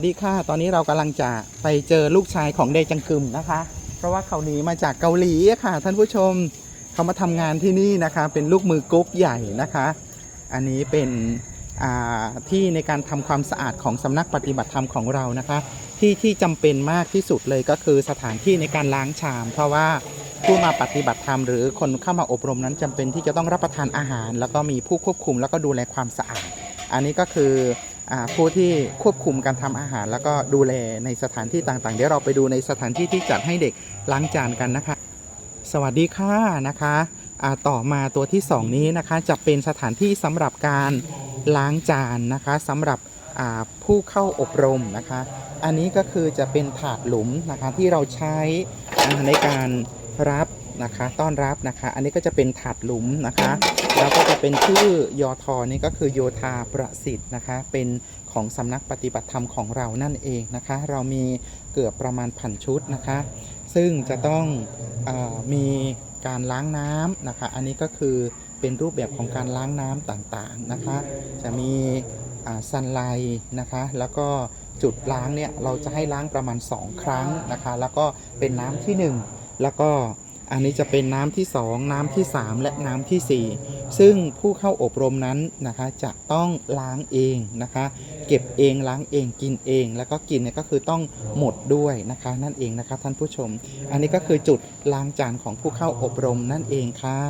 สวัสดีค่ะ ตอนนี้เรากำลังจะไปเจอลูกชายของเดจังกึมนะคะ เพราะว่าเขาหนีมาจากเกาหลีค่ะ ท่านผู้ชมเขามาทำงานที่นี่นะคะ เป็นลูกมือกุ๊กใหญ่นะคะ อันนี้เป็นอ่าที่ในการทำความสะอาดของสำนักปฏิบัติธรรมของเรานะคะ ที่ที่จำเป็นมากที่สุดเลยก็คือสถานที่ในการล้างชาม เพราะว่าผู้มาปฏิบัติธรรมหรือคนเข้ามาอบรมนั้นจำเป็นที่จะต้องรับประทานอาหาร แล้วก็มีผู้ควบคุมแล้วก็ดูแลความสะอาด อันนี้ก็คือ ผู้ที่ควบคุมการทำอาหาร แล้วก็ดูแลในสถานที่ต่างๆ เดี๋ยวเราไปดูในสถานที่ที่จัดให้เด็กล้างจานกันนะคะ สวัสดีค่ะนะคะต่อมาตัวที่ 2 นี้นะคะจะเป็นสถานที่สำหรับการล้างจานนะคะสำหรับผู้เข้าอบรมนะคะ อันนี้ก็คือจะเป็นถาดหลุมนะคะที่เราใช้ในการรับ นะคะ ต้อนรับนะคะ อันนี้ก็จะเป็นถาดหลุมนะคะ แล้วก็จะเป็นชื่อยอทอนี่ก็คือโยธาประสิทธิ์นะคะ เป็นของสำนักปฏิบัติธรรมของเรานั่นเองนะคะ เรามีเกือบประมาณพันชุดนะคะ ซึ่งจะต้องออมีการล้างน้ำนะคะ อันนี้ก็คือเป็นรูปแบบของการล้างน้ำต่างๆนะคะ จะมีซันไลนะคะ แล้วก็จุดล้างเนี่ยเราจะให้ล้างประมาณ 2 ครั้งนะคะ แล้วก็เป็นน้ำที่ 1 แล้วก็ อันนี้จะเป็นน้ำที่ 2 น้ำที่ 3 และน้ำทีสี่ 4 ซึ่งผู้เข้าอบรมนั้นนะคะจะต้องล้างเองนะคะ เก็บเองล้างเองกินเอง แล้วก็กินเนี่ยก็คือต้องหมดด้วยนะคะ นั่นเองนะคะท่านผู้ชม อันนี้ก็คือจุดล้างจานของผู้เข้าอบรมนั่นเองค่ะ